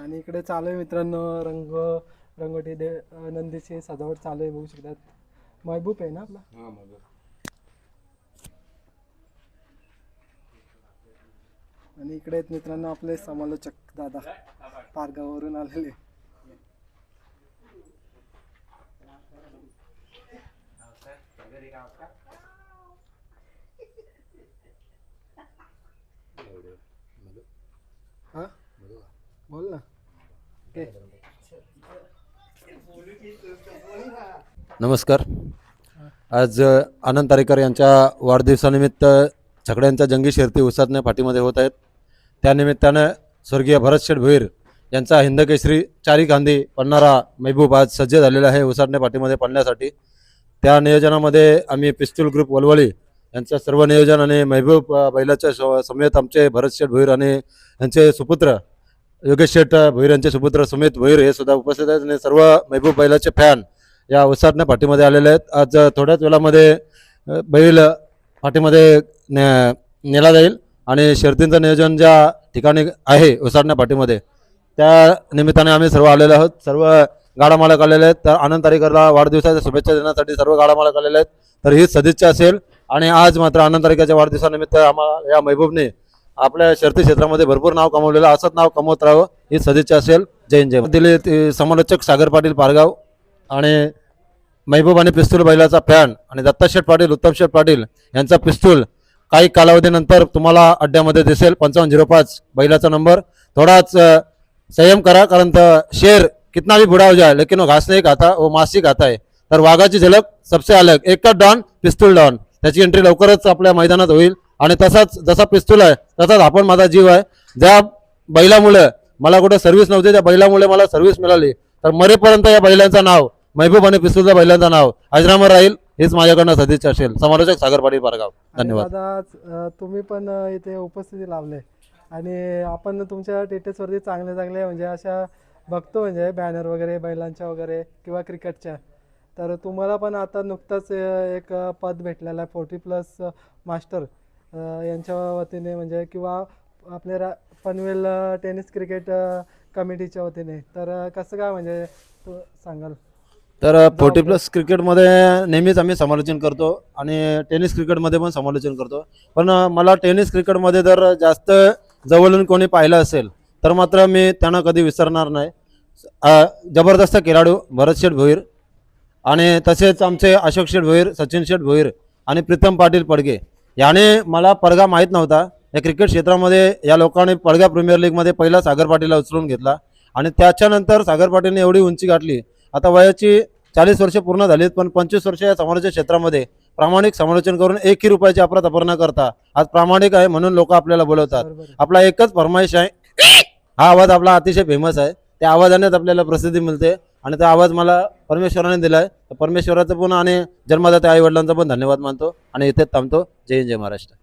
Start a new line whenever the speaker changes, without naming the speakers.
आणि इकडे चालू आहे मित्रांनो रंग रंगोटी दे नंदीची सजावट चालू आहे बघू शकतात. महबूब आहे ना आपला? आणि इकडे आहेत मित्रांनो आपले समालोचक दादा. पारगाववरून आलेले. हा? बोल ना.
नमस्कार. आज आनंद तारेकर यांच्या वाढदिवसानिमित्त छकड्यांच्या जंगी शर्ती उसाटणे फाटीमध्ये होत आहेत. त्यानिमित्तानं स्वर्गीय भरत शेठ भोईर यांचा हिंदकेसरी चारी कांदी पडणारा महबूब आज सज्ज झालेला आहे उसाटणे फाटीमध्ये पडण्यासाठी. त्या नियोजनामध्ये आम्ही पिस्तूल ग्रुप वलवली यांचं सर्व नियोजन आणि महबूब बैलाच्या समेत आमचे भरत शेठ भोईर आणि यांचे सुपुत्र योगेश शेठ भोईर यांचे सुपुत्र सुमित भोईर हे सुद्धा उपस्थित आहेत आणि सर्व महबूब बैलाचे फॅन या उसाटण्या पाठीमध्ये आलेले आहेत. आज थोड्याच वेळामध्ये बैल पाठीमध्ये ने नेला जाईल आणि शर्तींचं नियोजन ज्या ठिकाणी आहे उसाटण्या पाठीमध्ये त्या निमित्ताने आम्ही सर्व आलेलो आहोत. सर्व गाडा मालक आलेले आहेत. तर आनंद तारीखरला वाढदिवसाच्या शुभेच्छा देण्यासाठी सर्व गाडा मालक आलेले आहेत. तर ही सदिच्छा असेल आणि आज मात्र आनंद तारीखाच्या वाढदिवसानिमित्त आम्हाला या महबूबने आपल्या शर्ती क्षेत्रामध्ये भरपूर नाव कमवलेलं असंच नाव कमवत राहावं ही सदिच्छा असेल. जय जय दिले ते समालोचक सागर पाटील पारगाव आणि महबूब आणि पिस्तूल बैलाचा फॅन आणि दत्ताशेठ पाटील उत्तम शेठ पाटील यांचा पिस्तूल काही कालावधीनंतर तुम्हाला अड्ड्यामध्ये दिसेल. पंचावन्न झिरो पाच बैलाचा नंबर. थोडाच संयम करा कारण तर शेर कितना भी बुढ़ा हो जाए लेकिन वो घास नहीं खाता वो मासी खाता है. तर वाघाची झलक सबसे अलग. एकच डॉन पिस्तूल डॉन त्याची एंट्री लवकरच आपल्या मैदानात होईल. आणि तसाच जसा पिस्तूल आहे तसाच आपण माझा जीव आहे. ज्या बैलामुळे मला कुठे सर्व्हिस नव्हती त्या बैलामुळे मला सर्व्हिस मिळाली. तर मरेपर्यंत या बैलांचं नाव महबूब आणि पिस्तूलच्या बैलांचं नाव अजरामर राहील हीच माझ्याकडनं सदिच्छा असेल. समालोचक सागर पाटील पारगाव. धन्यवाद.
तुम्ही पण इथे उपस्थिती लावले. आणि आपण तुमच्या टेटेसवरती चांगले चांगले म्हणजे अशा बघतो म्हणजे बॅनर वगैरे बैलांच्या वगैरे किंवा क्रिकेटच्या तर तुम्हाला पण आता नुकतंच एक पद भेटलेलं आहे फोर्टी प्लस मास्टर यांच्या वतीने म्हणजे किंवा आपले रा पनवेल टेनिस क्रिकेट कमिटीच्या वतीने. तर कसं काय म्हणजे तू सांगाल?
तर फोर्टी प्लस क्रिकेटमध्ये नेहमीच आम्ही समालोचन करतो आणि टेनिस क्रिकेटमध्ये पण समालोचन करतो. पण मला टेनिस क्रिकेटमध्ये जर जास्त जवळून कोणी पाहिलं असेल तर मात्र मी त्यांना कधी विसरणार नाही. जबरदस्त खेळाडू भरत शेठ भोईर आणि तसेच आमचे अशोक शेठ भोईर सचिन शेठ भोईर आणि प्रीतम पाटील पडगे. याने मला पडगा माहीत नव्हता. या क्रिकेट क्षेत्रामध्ये या लोकांनी पडगा प्रीमियर लीगमध्ये पहिला सागर पाटीलला उचलून घेतला. आणि त्याच्यानंतर सागर पाटीलने एवढी उंची गाठली. आता वयाची चाळीस वर्ष पूर्ण झालीत पण पंचवीस वर्ष या समालोचन क्षेत्रामध्ये प्रामाणिक समालोचन करून एकही रुपयाची अफरातफर न करता आज प्रामाणिक आहे म्हणून लोक आपल्याला बोलवतात. आपला एकच फरमाईश आहे. हा आवाज आपला अतिशय फेमस आहे. त्या आवाजानेच आपल्याला प्रसिद्धी मिळते. आणि तो आवाज मला परमेश्वराने दिलाय. तर परमेश्वराचं पण आणि जन्मदात्या आईवडिलांचा पण धन्यवाद मानतो आणि इथेच थांबतो. जय हिंद जय महाराष्ट्र.